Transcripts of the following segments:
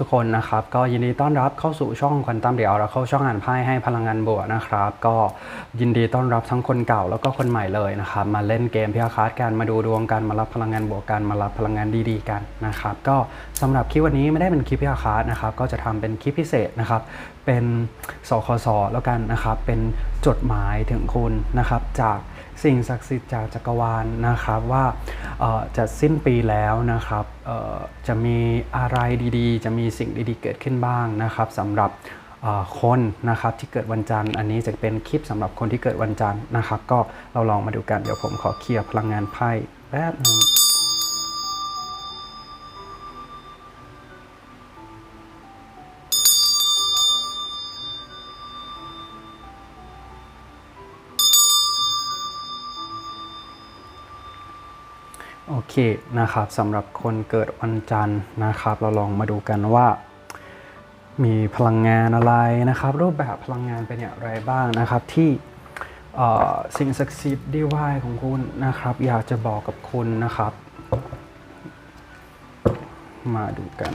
ทุกๆคนนะครับ ก็ยินดีต้อนรับเข้าสู่ช่องควันตัมเดียวเราเข้าช่องอ่านไพ่ให้พลังงานบวกนะครับ ก็ยินดีต้อนรับทั้งคนเก่าแล้วก็คนใหม่เลยนะครับ มาเล่นเกมพิอาคาร์ดกันมาดูดวงกันมารับพลังงานบวกกันมารับพลังงานดีๆกันนะครับ ก็สำหรับคลิปวันนี้ไม่ได้เป็นคลิปพิอาคาร์ดนะครับ ก็จะทำเป็นคลิปพิเศษนะครับ เป็นสคสแล้วกันนะครับ เป็นจดหมายถึงคุณนะครับจาก สิ่งศักดิ์สิทธิ์จากจักรวาลนะครับว่าจะสิ้นปีแล้วนะครับจะมีอะไรดีๆ จะมีสิ่งดีๆ เกิดขึ้นบ้างนะครับสำหรับคนนะครับที่เกิดวันจันทร์อันนี้จะเป็นคลิปสำหรับคนที่เกิดวันจันทร์นะครับ ก็เราลองมาดูกันเดี๋ยวผมขอเคลียร์พลังงานไพ่แป๊บหนึง นะครับสำหรับคนเกิดวันจันทร์นะครับ เราลองมาดูกันว่า มีพลังงานอะไรนะครับ รูปแบบพลังงานเป็นอย่างไรบ้างนะครับที่สิ่งศักดิ์สิทธิ์ดีวายของคุณนะครับ อยากจะบอกกับคุณนะครับ มาดูกัน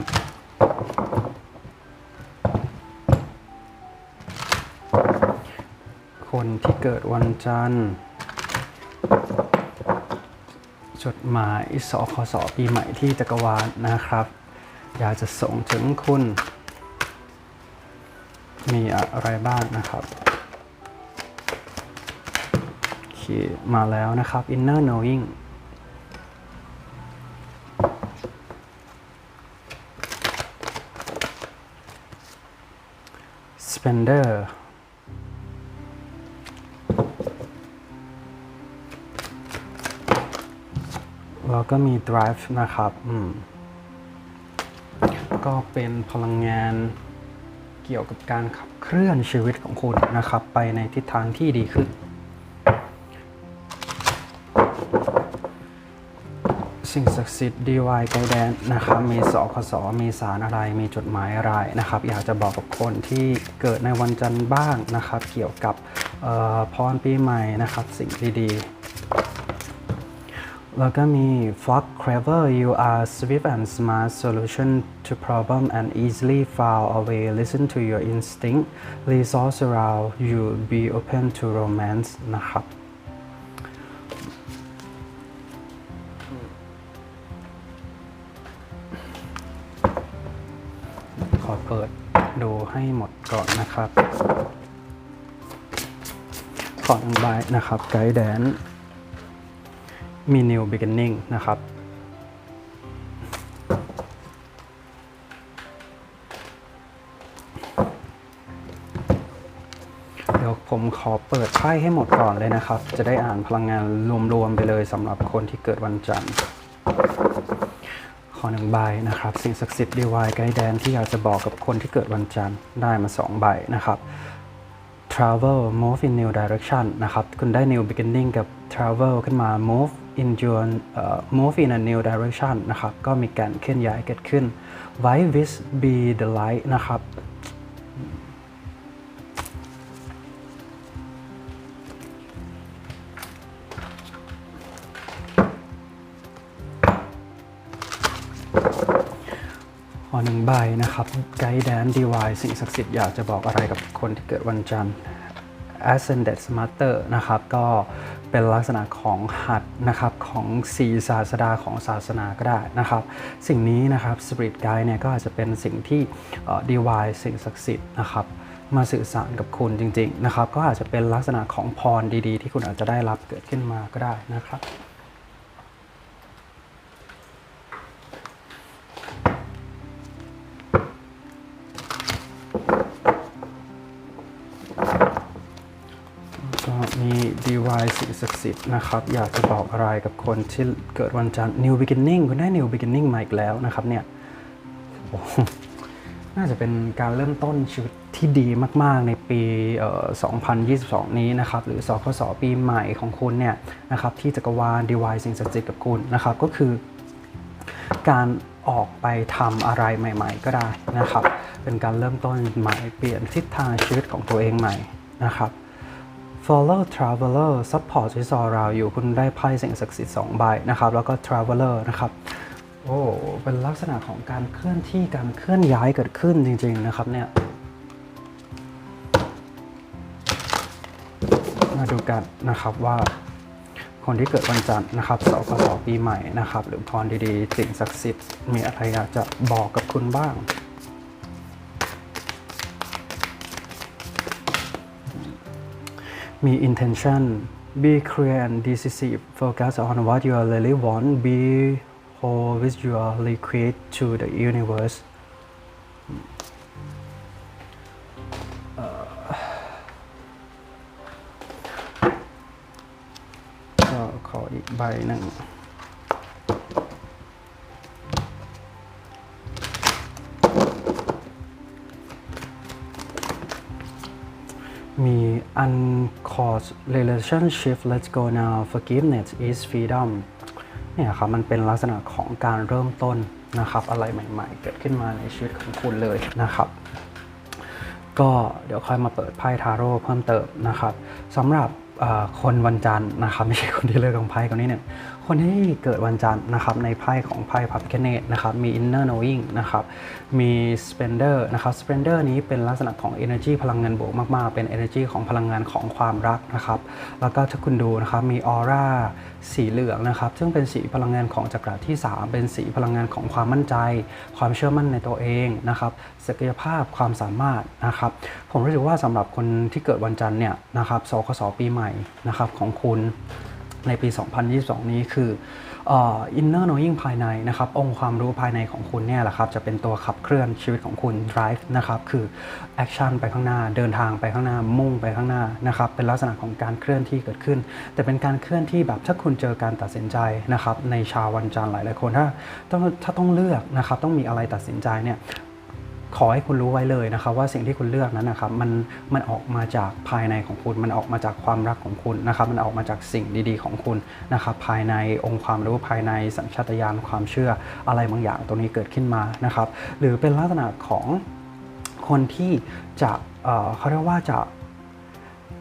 คนที่เกิดวันจันทร์ จดหมายสคสปีใหม่ที่จักรวาลนะครับ อยากจะส่งถึงคุณ มีอะไรบ้างนะครับโอเคมาแล้วนะครับ inner knowing spender แล้วก็มี drive นะครับอืมก็เป็นพลังงานเกี่ยวกับการขับเคลื่อนชีวิตของคุณนะครับ ไปในทิศทางที่ดีขึ้น สิ่งศักดิ์สิทธิ์ DY ไกแดนนะครับ มีสคสมีสารอะไร มีจดหมายอะไรนะครับ อยากจะบอกกับคนที่เกิดในวันจันทร์บ้างนะครับ เกี่ยวกับเออพรปีใหม่นะครับ สิ่งดีๆ แล้วก็มี Fox Clever you are swift and smart solution to problem and easily found a way listen to your instinct resource around you be open to romance นะครับ ขอเปิดดูให้หมดก่อนนะครับ ขอหนึ่งใบนะครับ ไกด์แดน มี new beginning นะครับ เดี๋ยวผมขอเปิดไพ่ให้หมดก่อนเลยนะครับ จะได้อ่านพลังงานรวมๆไปเลยสำหรับคนที่เกิดวันจันทร์ขอหนึ่งใบนะครับ สิ่งศักดิ์สิทธิ์ดีวายไกด์แดนที่อยากจะบอกกับคนที่เกิดวันจันทร์ได้มาสองใบนะครับ travel move in new direction นะครับ คุณได้ new beginning กับ travel ขึ้นมา move in your uh, move in a new direction นะครับก็มีการเคลื่อนย้ายเกิดขึ้น White wish be the light นะครับขอหนึ่งใบนะครับไกด์แดนดีวายสิ่งศักดิ์สิทธิ์อยากจะบอกอะไรกับคนที่เกิดวันจันทร์ Ascended Master นะครับ ก็เป็นลักษณะของหัดนะครับของสีศาสดาของศาสนาก็ได้นะครับ สิ่งนี้นะครับ Spirit Guide เนี่ยก็อาจจะเป็นสิ่งที่ดีวายสิ่งศักดิ์สิทธิ์นะครับมาสื่อสารกับคุณจริง ๆ นะครับ ก็อาจจะเป็นลักษณะของพรดีๆ ที่คุณอาจจะได้รับเกิดขึ้นมาก็ได้นะครับ สิ่งศักดิ์สิทธิ์นะครับ อยากจะบอกอะไรกับคนที่เกิดวันจันทร์ New Beginning คุณได้ New Beginning มาอีกแล้วนะครับเนี่ยน่าจะเป็นการเริ่มต้นชีวิตที่ดีมาก ๆ ในปีเอ่อ2022 นี้นะครับ หรือสคสปีใหม่ของคุณเนี่ยนะครับที่จักรวาล DY สิ่งศักดิ์สิทธิ์กับคุณนะครับ ก็คือการออกไปทำอะไรใหม่ ๆ ก็ได้นะครับ เป็นการเริ่มต้นใหม่เปลี่ยนทิศทางชีวิตของตัวเองใหม่นะครับ Follow Traveler Support ที่ซอราอยู่คุณได้ไพ่สิ่งศักดิ์สิทธิ์2ใบนะครับ แล้วก็ Traveler นะครับโอ้เป็นลักษณะของการเคลื่อนที่การเคลื่อนย้ายเกิดขึ้นจริง ๆ นะครับเนี่ยมาดูกันนะครับว่าคนที่เกิดวันจันทร์นะครับสกสปีใหม่นะครับ หรือพรดีๆ สิ่งศักดิ์สิทธิ์มีอะไรอยากจะบอกกับคุณบ้าง มี intention be clear and decisive focus on what you really want be whole with your liquid to the universe เอ่อก็ขออีกใบหนึ่ง about relationship let's go now forgiveness is freedom เนี่ยครับมันเป็นลักษณะของการเริ่มต้นนะครับอะไรใหม่ ๆ เกิดขึ้นมาในชีวิตของคุณเลยนะครับ ก็เดี๋ยวค่อยมาเปิดไพ่ทาโร่เพิ่มเติมนะครับสำหรับคนวันจันทร์นะครับไม่ใช่คนที่เลือกของไพ่คนนี้เนี่ย คนที่เกิดวันจันทร์นะครับในไพ่ของไพ่พับเ n เนตนะครับมี inner knowing นะครับมี splendor นะครับ splendor นี้เป็นลักษณะของ energy พลังงานบวกมาก ๆ เป็น energy ของพลังงานของความรักนะครับแล้วก็ถ้าคุณดูนะครับมีออร่าสีเหลืองนะครับซึ่งเป็นสีพลังงานของจักรที่ 3 เป็นสีพลังงานของความมั่นใจ ความเชื่อมั่นในตัวเองนะครับศักยภาพความสามารถนะครับผมรู้สึกว่าสำหรับคนที่เกิดวันจันทร์เนี่ยนะครับสคสปีใหม่นะครับของคุณ ในปี 2022 นี้คืออ่อ inner knowing ภายในนะครับ องค์ความรู้ภายในของคุณเนี่ยแหละครับ จะเป็นตัวขับเคลื่อนชีวิตของคุณ drive นะครับ คือ action ไปข้างหน้า เดินทางไปข้างหน้า มุ่งไปข้างหน้านะครับ เป็นลักษณะของการเคลื่อนที่เกิดขึ้น แต่เป็นการเคลื่อนที่แบบถ้าคุณเจอการตัดสินใจนะครับ ในชาววันจันทร์หลายๆคนถ้าต้องถ้าต้องเลือกนะครับ ต้องมีอะไรตัดสินใจเนี่ย ขอให้คุณรู้ไว้เลยนะครับว่าสิ่งที่คุณเลือกนั้นนะครับมันมันออกมาจากภายในของคุณ มันออกมาจากความรักของคุณนะครับ มันออกมาจากสิ่งดีๆของคุณนะครับภายในองค์ความรู้ภายในสัญชาตญาณความเชื่ออะไรบางอย่างตรงนี้เกิดขึ้นมานะครับ หรือเป็นลักษณะของคนที่จะเเขาเรียกว่าจะ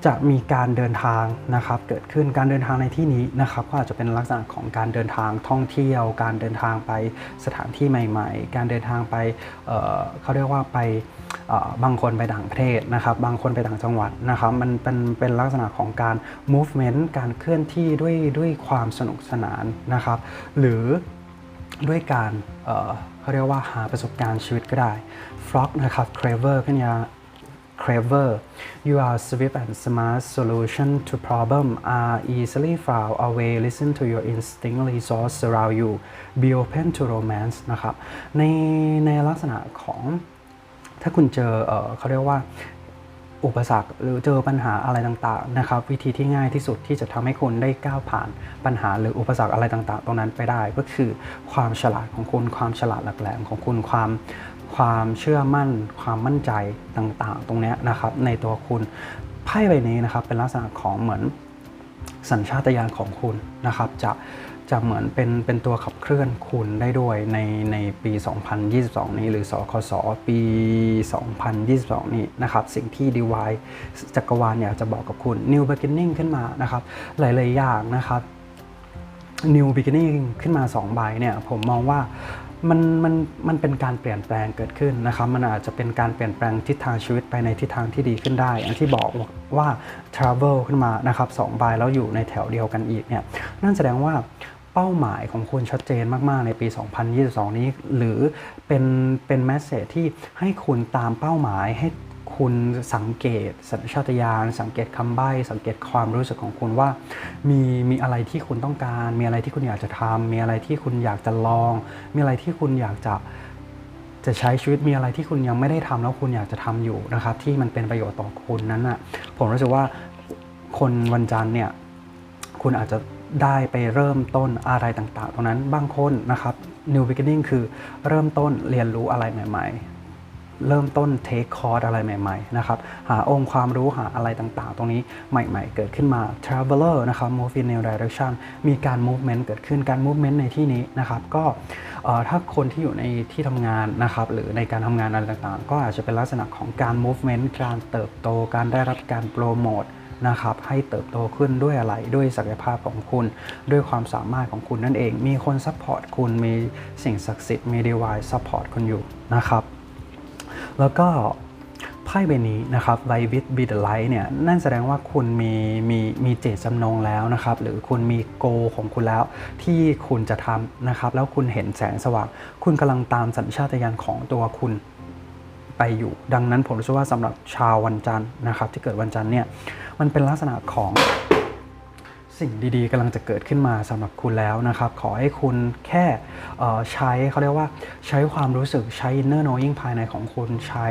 จะมีการเดินทางนะครับเกิดขึ้นการเดินทางในที่นี้นะครับก็อาจจะเป็นลักษณะของการเดินทางท่องเที่ยว การเดินทางไปสถานที่ใหม่ ๆ การเดินทางไปเเขาเรียกว่าไปบางคนไปต่างประเทศนะครับ บางคนไปต่างจังหวัดนะครับมันเป็นเป็นลักษณะของการ movement การเคลื่อนที่ด้วยด้วยความสนุกสนานนะครับ หรือด้วยการเเขาเรียกว่าหาประสบการณ์ชีวิตก็ได้ frog นะครับ clever ขึ้นยา clever. your swift and smart. Solution to problem are easily found away. Listen to your instinct. Resource surround you. Be open to romance นะครับ ในในลักษณะของถ้าคุณเจอเออเขาเรียกว่าอุปสรรคหรือเจอปัญหาอะไรต่างๆนะครับวิธีที่ง่ายที่สุดที่จะทำให้คุณได้ก้าวผ่านปัญหาหรืออุปสรรคอะไรต่างๆ ตรงนั้นไปได้ก็คือความฉลาดของคุณความฉลาดหลักแหลมของคุณความ ความเชื่อมั่น ความมั่นใจต่างๆ ตรงนี้นะครับในตัวคุณไพ่ใบนี้นะครับเป็นลักษณะของเหมือนสัญชาตญาณของคุณนะครับจะจะเหมือนเป็นเป็นตัวขับเคลื่อนคุณได้ด้วยในในปี 2022 นี้ หรือสคสปี 2022 นี้นะครับสิ่งที่ DY จักรวาลอยากจะบอกกับคุณ New Beginning ขึ้นมานะครับหลาย ๆ อย่างนะครับ New Beginning ขึ้นมา 2 ใบเนี่ยผมมองว่า มันมันมันเป็นการเปลี่ยนแปลงเกิดขึ้นนะครับ มันอาจจะเป็นการเปลี่ยนแปลงทิศทางชีวิตไปในทิศทางที่ดีขึ้นได้อย่างที่บอกว่า Travel ขึ้นมานะครับสองใบแล้วอยู่ในแถวเดียวกันอีกเนี่ยนั่นแสดงว่าเป้าหมายของคุณชัดเจนมากๆ ในปี 2022 นี้ หรือเป็นเป็นแมสเซจที่ให้คุณตามเป้าหมายให้ คุณสังเกต สัญชาตญาณสังเกตคำใบ้ สังเกตความรู้สึกของคุณว่า มีมีอะไรที่คุณต้องการ มีอะไรที่คุณอยากจะทำมีอะไรที่คุณอยากจะลอง มีอะไรที่คุณอยากจะจะใช้ชีวิตมีอะไรที่คุณยังไม่ได้ทำแล้วคุณอยากจะทำอยู่นะครับ ที่มันเป็นประโยชน์ต่อคุณนั้นอะผมรู้สึกว่าคนวันจันทร์เนี่ยคุณอาจจะได้ไปเริ่มต้นอะไรต่างๆ ตรงนั้นบางคนนะครับ new beginning คือเริ่มต้นเรียนรู้อะไรใหม่ ๆ เริ่มต้นเทคคอร์สอะไรใหม่ๆนะครับหาองค์ความรู้หาอะไรต่างๆ ตรงนี้ใหม่ๆ เกิดขึ้นมา traveler นะครับ move in new direction มีการ movement เกิดขึ้นการ movement ในที่นี้นะครับก็ถ้าคนที่อยู่ในที่ทำงานนะครับหรือในการทำงานอะไรต่างๆ ก็อาจจะเป็นลักษณะของการ movement การเติบโต การได้รับการโปรโมทนะครับให้เติบโตขึ้นด้วยอะไรด้วยศักยภาพของคุณ ด้วยความสามารถของคุณนั่นเอง มีคนซัพพอร์ตคุณมีสิ่งศักดิ์สิทธิ์มีดีวายซัพพอร์ตคุณอยู่นะครับ แล้วก็ไพ่ใบนี้นะครับ Light with be the light เนี่ยนั่นแสดงว่าคุณมีมีมีเจตจำนงแล้วนะครับ หรือคุณมีโกของคุณแล้วที่คุณจะทำนะครับ แล้วคุณเห็นแสงสว่าง คุณกำลังตามสัญชาตญาณของตัวคุณไปอยู่ ดังนั้นผมรู้สึกว่าสำหรับชาววันจันทร์นะครับ ที่เกิดวันจันทร์เนี่ยมันเป็นลักษณะของ สิ่งดีๆกำลังจะเกิดขึ้นมาสำหรับคุณแล้วนะครับ ขอให้คุณแค่ใช้เขาเรียกว่าใช้ความรู้สึกใช้ inner knowing ภายในของคุณใช้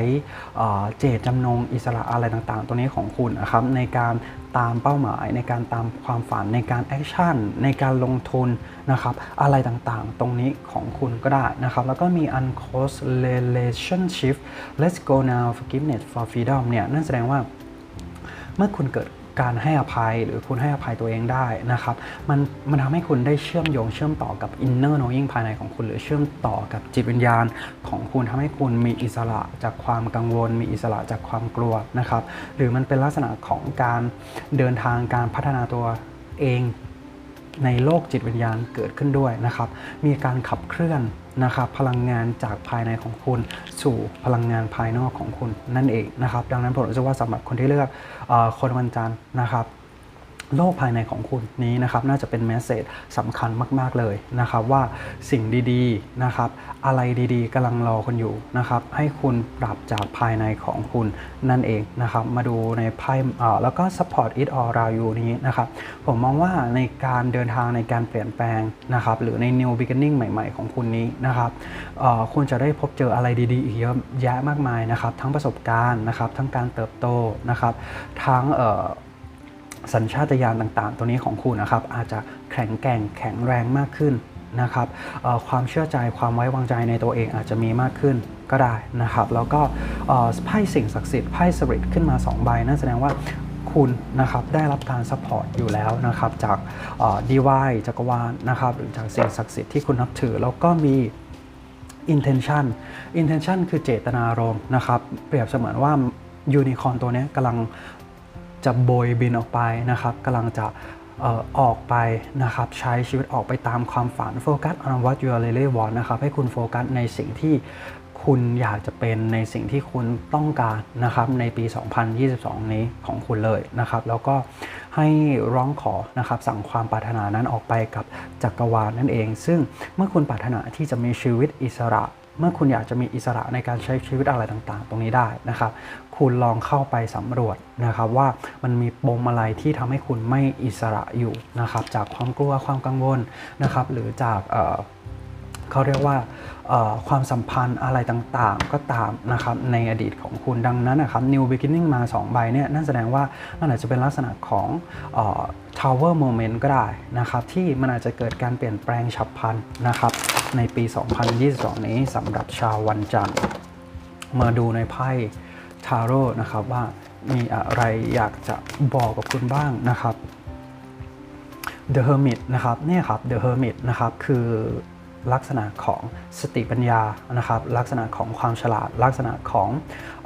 เจตจำนงอิสระอะไรต่างๆ ตัวนี้ของคุณนะครับในการตามเป้าหมาย ในการตามความฝันในการแอคชั่นในการลงทุนนะครับอะไรต่างๆ ตรงนี้ของคุณก็ได้นะครับ แล้วก็มี unclose relationship let's go now forgiveness for freedom เนี่ยนั่นแสดงว่าเมื่อคุณเกิด การให้อภัยหรือคุณให้อภัยตัวเองได้นะครับ มันมันทำให้คุณได้เชื่อมโยงเชื่อมต่อกับอินเนอร์โนยิ่งภายในของคุณ หรือเชื่อมต่อกับจิตวิญญาณของคุณทำให้คุณมีอิสระจากความกังวล มีอิสระจากความกลัวนะครับ หรือมันเป็นลักษณะของการเดินทางการพัฒนาตัวเอง ในโลกจิตวิญญาณเกิดขึ้นด้วยนะครับ มีการขับเคลื่อนนะครับพลังงานจากภายในของคุณ สู่พลังงานภายนอกของคุณนั่นเองนะครับ ดังนั้นผมรู้สึกว่าสำหรับคนที่เลือกอคนวันจันทร์นะครับ โลกภายในของคุณนี้นะครับน่าจะเป็นแมสเซจสำคัญมาก ๆ เลยนะครับว่าสิ่งดีๆนะครับอะไรดีๆกำลังรอคุณอยู่นะครับให้คุณปรับจากภายในของคุณนั่นเองนะครับมาดูในไพ่แล้วก็ support it all around you นี้นะครับผมมองว่าในการเดินทางในการเปลี่ยนแปลงนะครับหรือใน new beginning ใหม่ ๆ ของคุณนี้นะครับคุณจะได้พบเจออะไรดีๆอีกเยอะแยะมากมายนะครับทั้งประสบการณ์นะครับทั้งการเติบโตนะครับทั้ง สัญชาตญาณต่างๆ ตัวนี้ของคุณนะครับ อาจจะแข็งแกร่งแข็งแรงมากขึ้นนะครับความเชื่อใจความไว้วางใจในตัวเองอาจจะมีมากขึ้นก็ได้นะครับ แล้วก็ไพ่สิ่งศักดิ์สิทธิ์ไพ่สริตขึ้นมา 2 ใบนั่นแสดงว่าคุณนะครับได้รับการซัพพอร์ตอยู่แล้วนะครับจากดีวายจักรวาลนะครับหรือจากสิ่งศักดิ์สิทธิ์ที่คุณนับถือ แล้วก็มี intention intention คือเจตนารมณ์นะครับ เปรียบเสมือนว่ายูนิคอร์นตัวนี้กำลัง จะโบยบินออกไปนะครับกำลังจะออออกไปนะครับใช้ชีวิตออกไปตามความฝันโฟกัส on what you really want นะครับให้คุณโฟกัสในสิ่งที่คุณอยากจะเป็นในสิ่งที่คุณต้องการนะครับในปี 2022 นี้ของคุณเลยนะครับ แล้วก็ให้ร้องขอนะครับสั่งความปรารถนานั้นออกไปกับจักรวาลนั่นเอง ซึ่งเมื่อคุณปรารถนาที่จะมีชีวิตอิสระ เมื่อคุณอยากจะมีอิสระในการใช้ชีวิตอะไรต่างๆ ตรงนี้ได้นะครับ คุณลองเข้าไปสำรวจนะครับว่ามันมีปมอะไรที่ทำให้คุณไม่อิสระอยู่นะครับจากความกลัวความกังวลนะครับหรือจากเเขาเรียกว่าความสัมพันธ์อะไรต่างๆ ก็ตามนะครับในอดีตของคุณดังนั้นนะครับ New Beginning มา 2 ใบเนี่ยนั่นแสดงว่ามันอาจจะเป็นลักษณะของอ Tower Moment ก็ได้นะครับที่มันอาจจะเกิดการเปลี่ยนแปลงฉับพลันนะครับในปี 2022 นี้สำหรับชาววันจันทร์มาดูในไพ่ ทาโร่นะครับว่ามีอะไรอยากจะบอกกับคุณบ้างนะครับ The Hermit นะครับเนี่ยครับ The Hermit นะครับคือลักษณะของสติปัญญานะครับ ลักษณะของความฉลาด ลักษณะของ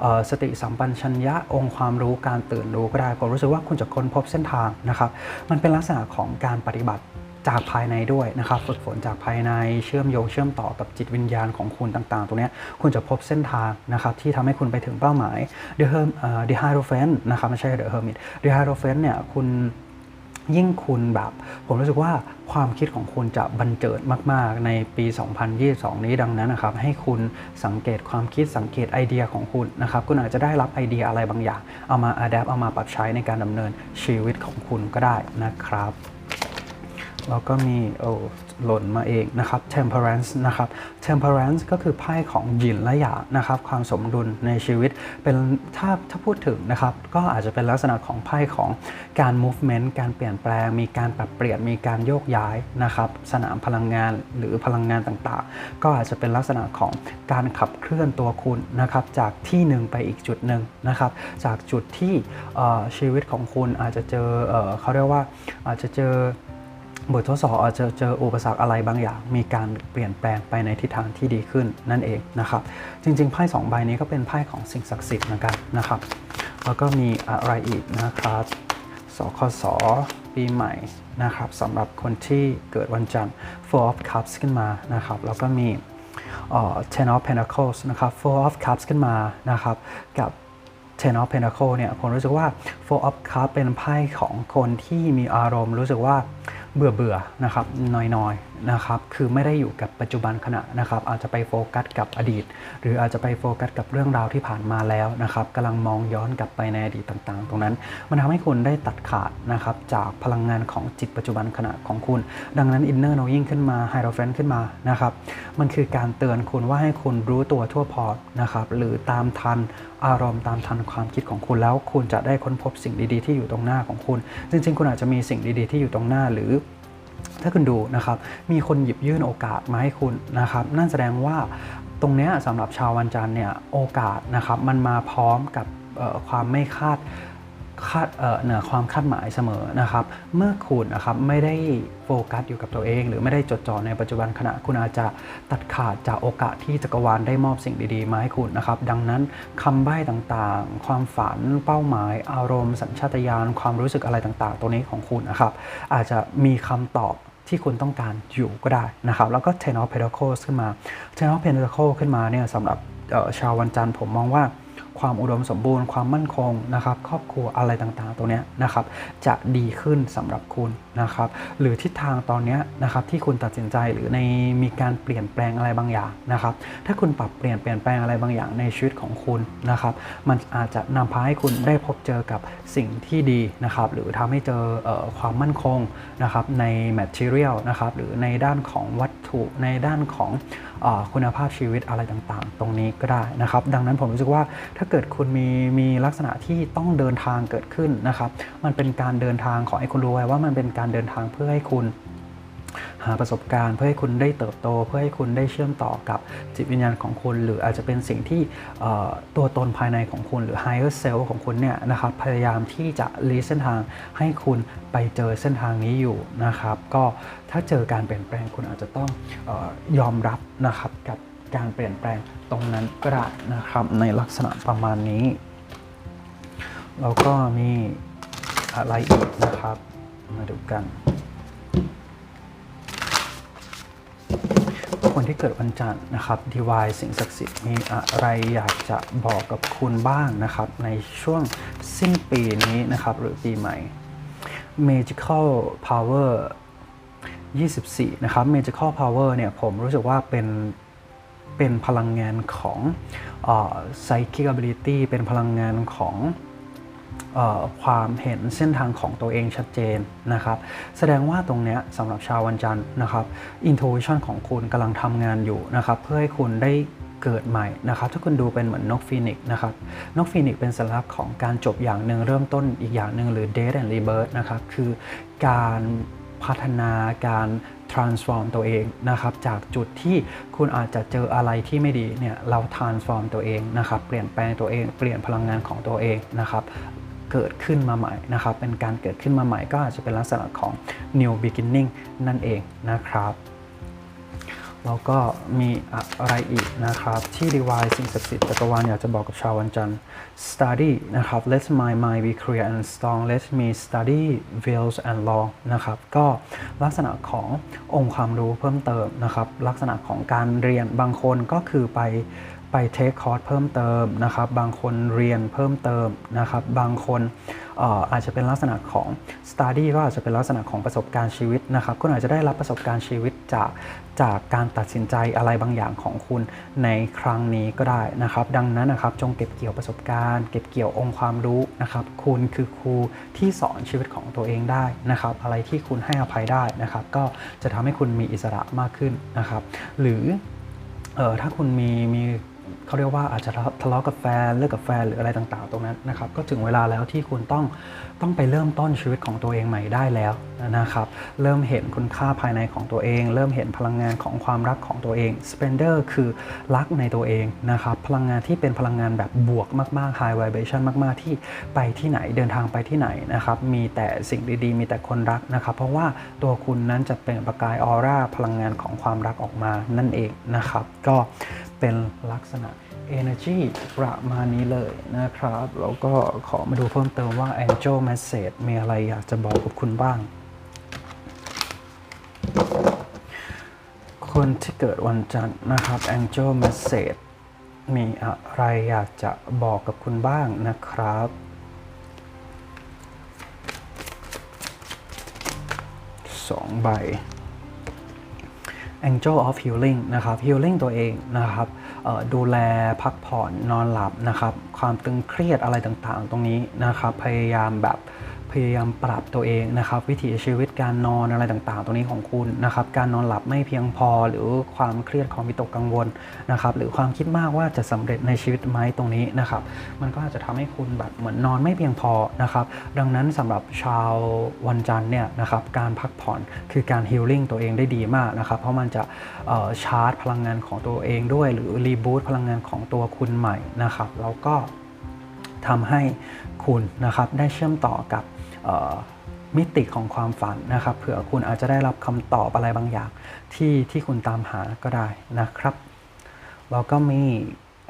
ออสติสัมปชัญญะองค์ความรู้การตื่นรู้ก็ได้ผมรู้สึกว่าคุณจะค้นพบเส้นทางนะครับ มันเป็นลักษณะของการปฏิบัติ จากภายในด้วยนะครับฝึกฝนจากภายในเชื่อมโยงเชื่อมต่อกับจิตวิญญาณของคุณต่างๆ ตรงนี้คุณจะพบเส้นทางนะครับที่ทำให้คุณไปถึงเป้าหมาย The Herm เอ่อ The Hierophant นะครับไม่ใช่ The Hermit The Hierophant เนี่ยคุณยิ่งคุณแบบ ผมรู้สึกว่าความคิดของคุณจะบันเจิดมาก ๆ ในปี 2022 นี้ดังนั้นนะครับให้คุณสังเกตความคิดสังเกตไอเดียของคุณนะครับคุณอาจจะได้รับไอเดียอะไรบางอย่าง เอามาอัดแอปเอามาปรับใช้ในการดำเนินชีวิตของคุณก็ได้นะครับ แล้วก็มีโอ้หล่นมาเองนะครับ temperance นะครับ temperance ก็คือไพ่ของหยินและหยางนะครับ ความสมดุลในชีวิต เป็นถ้าถ้าพูดถึงนะครับ ก็อาจจะเป็นลักษณะของไพ่ของการ movement การเปลี่ยนแปลง มีการปรับเปลี่ยน มีการโยกย้ายนะครับ สนามพลังงานหรือพลังงานต่างๆ ก็อาจจะเป็นลักษณะของการขับเคลื่อนตัวคุณนะครับ จากที่หนึ่งไปอีกจุดหนึ่งนะครับ จากจุดที่ชีวิตของคุณอาจจะเจอเขาเรียกว่าอาจจะเจอ บททดสอบอาจจะเจออุปสรรคอะไรบางอย่าง มีการเปลี่ยนแปลงไปในทิศทางที่ดีขึ้นนั่นเองนะครับ จริงๆไพ่สองใบนี้ก็เป็นไพ่ของสิ่งศักดิ์สิทธิ์เหมือนกันนะครับ แล้วก็มีอะไรอีกนะครับสคสปีใหม่นะครับสำหรับคนที่เกิดวันจันทร์ Four of Cups ขึ้นมานะครับ แล้วก็มี Ten of Pentacles นะครับ Four of Cups ขึ้นมานะครับ กับ Ten of Pentacles เนี่ยผมรู้สึกว่า Four of Cups เป็นไพ่ของคนที่มีอารมณ์รู้สึกว่า เบื่อเบื่อๆนะครับน้อยๆนะครับคือไม่ได้อยู่กับปัจจุบันขณะนะครับ อาจจะไปโฟกัสกับอดีต หรืออาจจะไปโฟกัสกับเรื่องราวที่ผ่านมาแล้วนะครับกำลังมองย้อนกลับไปในอดีตต่างๆ ตรงนั้น มันทำให้คุณได้ตัดขาดนะครับจากพลังงานของจิตปัจจุบันขณะของคุณ ดังนั้น inner knowing ขึ้นมา hierophant ขึ้นมานะครับมันคือการเตือนคุณว่าให้คุณรู้ตัวทั่วพร้อนะครับหรือตามทันอารมณ์ตามทันความคิดของคุณแล้ว คุณจะได้ค้นพบสิ่งดีๆ ที่อยู่ตรงหน้าของคุณ จริงๆ คุณอาจจะมีสิ่งดีๆ ที่อยู่ตรงหน้าหรือ ถ้าคุณดูนะครับ มีคนหยิบยื่นโอกาสมาให้คุณนะครับ นั่นแสดงว่าตรงนี้สำหรับชาววันจันทร์เนี่ยโอกาสนะครับมันมาพร้อมกับความไม่คาด คาดเหนือความคาดหมายเสมอนะครับ เมื่อคุณนะครับไม่ได้โฟกัสอยู่กับตัวเอง หรือไม่ได้จดจ่อในปัจจุบันขณะคุณอาจจะตัดขาดจากโอกาสที่จักรวาลได้มอบสิ่งดีๆ มาให้คุณนะครับ ดังนั้นคำใบ้ต่างๆ ความฝันเป้าหมาย อารมณ์ สัญชาตญาณความรู้สึกอะไรต่างๆ ตัวนี้ของคุณนะครับ อาจจะมีคำตอบที่คุณต้องการอยู่ก็ได้นะครับ แล้วก็ Ten of Pentacles ขึ้นมา Ten of Pentacles ขึ้นมาเนี่ยสำหรับชาววันจันทร์ผมมองว่า ความอุดมสมบูรณ์ความมั่นคงนะครับครอบครัวอะไรต่างๆตัวเนี้ยนะครับจะดีขึ้นสำหรับคุณนะครับหรือทิศทางตอนเนี้ยนะครับที่คุณตัดสินใจหรือในมีการเปลี่ยนแปลงอะไรบางอย่างนะครับถ้าคุณปรับเปลี่ยนเปลี่ยนแปลงอะไรบางอย่างในชีวิตของคุณนะครับมันอาจจะนำพาให้คุณได้พบเจอกับสิ่งที่ดีนะครับหรือทำให้เจอเออความมั่นคงนะครับใน material นะครับหรือในด้านของวัตถุในด้านของออคุณภาพชีวิตอะไรต่างๆ ตรงนี้ก็ได้นะครับดังนั้นผมรู้สึกว่าถ้าาเกิดคุณมีมีลักษณะที่ต้องเดินทางเกิดขึ้นนะครับ มันเป็นการเดินทางขอให้คุณรู้ไว้ว่ามันเป็นการเดินทางเพื่อให้คุณหาประสบการณ์เพื่อให้คุณได้เติบโต เพื่อให้คุณได้เชื่อมต่อกับจิตวิญญาณของคุณ หรืออาจจะเป็นสิ่งที่ตัวตนภายในของคุณ หรือ higher self ของคุณเนี่ยนะครับพยายามที่จะลีเส้นทางให้คุณไปเจอเส้นทางนี้อยู่นะครับ ก็ถ้าเจอการเปลี่ยนแปลงคุณอาจจะต้องออยอมรับนะครับกับ การเปลี่ยนแปลงตรงนั้นก็ได้นะครับในลักษณะประมาณนี้ แล้วก็มีอะไรอีกนะครับ มาดูกัน คนที่เกิดวันจันทร์นะครับดีวายสิ่งศักดิ์สิทธิ์มีอะไรอยากจะบอกกับคุณบ้างนะครับ ในช่วงสิ้นปีนี้นะครับ หรือปีใหม่ Magical Power 24 นะครับ Magical Power เนี่ยผมรู้สึกว่าเป็น เป็นพลังงานของเอ่อ Psychic Ability เป็นพลังงานของออความเห็นเส้นทางของตัวเองชัดเจนนะครับ แสดงว่าตรงเนี้ยสำหรับชาววันจันทร์นะครับ intuition ของคุณกำลังทำงานอยู่นะครับ เพื่อให้คุณได้เกิดใหม่นะครับ ถ้าคุณดูเป็นเหมือนนกฟีนิกซ์นะครับ นกฟีนิกซ์เป็นสัญลักษณ์ของการจบอย่างหนึ่งเริ่มต้นอีกอย่างหนึ่งหรือ death and rebirth นะครับ คือการพัฒนาการ transform ตัวเองนะครับจากจุดที่คุณอาจจะเจออะไรที่ไม่ดีเนี่ยเรา transform ตัวเองนะครับเปลี่ยนแปลงตัวเองเปลี่ยนพลังงานของตัวเองนะครับเกิดขึ้นมาใหม่นะครับเป็นการเกิดขึ้นมาใหม่ก็อาจจะเป็นลักษณะของ new beginning นั่นเองนะครับ แล้วก็มีอะไรอีกนะครับ ที่ดีวายสิ่งศักดิ์สิทธิ์จักรวาลอยากจะบอกกับชาววันจันทร์ study นะครับ let my mind be clear and strong let me study wills and law นะครับ ก็ลักษณะขององค์ความรู้เพิ่มเติมนะครับ ลักษณะของการเรียนบางคนก็คือไปไปเทคคอร์สเพิ่มเติมนะครับ บางคนเรียนเพิ่มเติมนะครับ บางคน อาจจะเป็นลักษณะของ study ก็อาจจะเป็นลักษณะของประสบการณ์ชีวิตนะครับคุณอาจจะได้รับประสบการณ์ชีวิตจากจากการตัดสินใจอะไรบางอย่างของคุณในครั้งนี้ก็ได้นะครับ ดังนั้นนะครับจงเก็บเกี่ยวประสบการณ์ เก็บเกี่ยวองค์ความรู้นะครับคุณคือครูที่สอนชีวิตของตัวเองได้นะครับ อะไรที่คุณให้อภัยได้นะครับ ก็จะทำให้คุณมีอิสระมากขึ้นนะครับ หรือเออถ้าคุณมีมี เขาเรียกว่าอาจจะทะเลาะกับแฟนเลิกกับแฟนหรืออะไรต่างๆ ตรงนั้นนะครับ ก็ถึงเวลาแล้วที่คุณต้องต้องไปเริ่มต้นชีวิตของตัวเองใหม่ได้แล้วนะครับ เริ่มเห็นคุณค่าภายในของตัวเอง เริ่มเห็นพลังงานของความรักของตัวเอง Splendor คือรักในตัวเองนะครับ พลังงานที่เป็นพลังงานแบบบวกมากๆ High Vibration มากๆ ที่ไปที่ไหนเดินทางไปที่ไหนนะครับ มีแต่สิ่งดีๆ มีแต่คนรักนะครับ เพราะว่าตัวคุณนั้นจะเป็นประกายออร่าพลังงานของความรักออกมานั่นเองนะครับ ก็ เป็นลักษณะ energy ประมาณนี้เลยนะครับ แล้วก็ขอมาดูเพิ่มเติมว่า angel message มีอะไรอยากจะบอกกับคุณบ้าง คนที่เกิดวันจันทร์นะครับ angel message มีอะไรอยากจะบอกกับคุณบ้างนะครับสองใบ Angel of Healing นะครับ Healing ตัวเองนะครับดูแลพักผ่อนนอนหลับนะครับ ความตึงเครียดอะไรต่างๆ ตรงนี้นะครับ พยายามแบบ พยายามปรับตัวเองนะครับ วิถีชีวิตการนอนอะไรต่างๆ ตรงนี้ของคุณนะครับ การนอนหลับไม่เพียงพอหรือความเครียดความวิตกกังวลนะครับหรือความคิดมากว่าจะสำเร็จในชีวิตไหมตรงนี้นะครับ มันก็อาจจะทำให้คุณแบบเหมือนนอนไม่เพียงพอนะครับ ดังนั้นสำหรับชาววันจันทร์เนี่ยนะครับการพักผ่อนคือการฮีลลิ่งตัวเองได้ดีมากนะครับ เพราะมันจะชาร์จพลังงานของตัวเองด้วย หรือรีบูตพลังงานของตัวคุณใหม่นะครับ แล้วก็ทำให้คุณนะครับได้เชื่อมต่อกับ มิติของความฝันนะครับเผื่อคุณอาจจะได้รับคำตอบอะไรบางอย่างที่ที่คุณตามหาก็ได้นะครับแล้วก็มี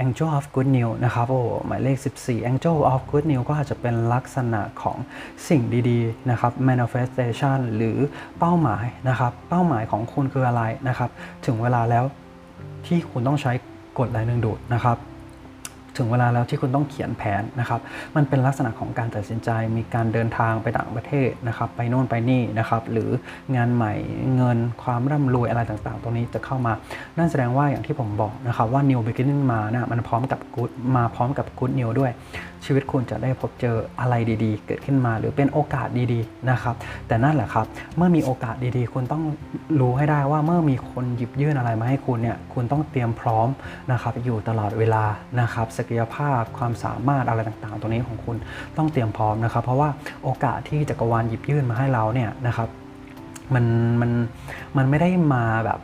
Angel of Good News นะครับโอ้หมายเลข 14 Angel of Good News ก็อาจจะเป็นลักษณะของสิ่งดีๆนะครับ manifestation หรือเป้าหมายนะครับ เป้าหมายของคุณคืออะไรนะครับ ถึงเวลาแล้วที่คุณต้องใช้กฎแรงดึงดูดนะครับ ถึงเวลาแล้วที่คุณต้องเขียนแผนนะครับ มันเป็นลักษณะของการตัดสินใจ มีการเดินทางไปต่างประเทศนะครับ ไปโน่นไปนี่นะครับ หรืองานใหม่ เงิน ความร่ำรวยอะไรต่างๆ ตรงนี้จะเข้ามา นั่นแสดงว่าอย่างที่ผมบอกนะครับว่า new beginning มานะมันพร้อมกับ good มาพร้อมกับ good new ด้วย ชีวิตคุณจะได้พบเจออะไรดีๆ เกิดขึ้นมา หรือเป็นโอกาสดีๆนะครับแต่นั่นแหละครับ เมื่อมีโอกาสดีๆ คุณต้องรู้ให้ได้ว่าเมื่อมีคนหยิบยื่นอะไรมาให้คุณเนี่ยคุณต้องเตรียมพร้อมนะครับอยู่ตลอดเวลานะครับศักยภาพความสามารถอะไรต่างๆ ตัวนี้ของคุณต้องเตรียมพร้อมนะครับ เพราะว่าโอกาสที่จักรวาลหยิบยื่นมาให้เราเนี่ยนะครับมันมันมันไม่ได้มาแบบ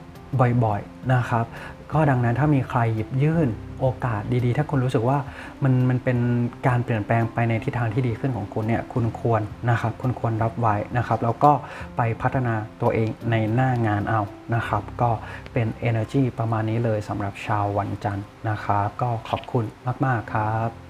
บ่อยๆนะครับ ก็ดังนั้นถ้ามีใครหยิบยื่น โอกาสดีๆ ถ้าคุณรู้สึกว่ามันมันเป็นการเปลี่ยนแปลงไปในทิศทางที่ดีขึ้นของคุณเนี่ยคุณควรนะครับคุณควรรับไว้นะครับ แล้วก็ไปพัฒนาตัวเองในหน้างานเอานะครับ ก็เป็น energy ประมาณนี้เลยสำหรับชาววันจันทร์นะครับ ก็ขอบคุณมาก ๆ ครับ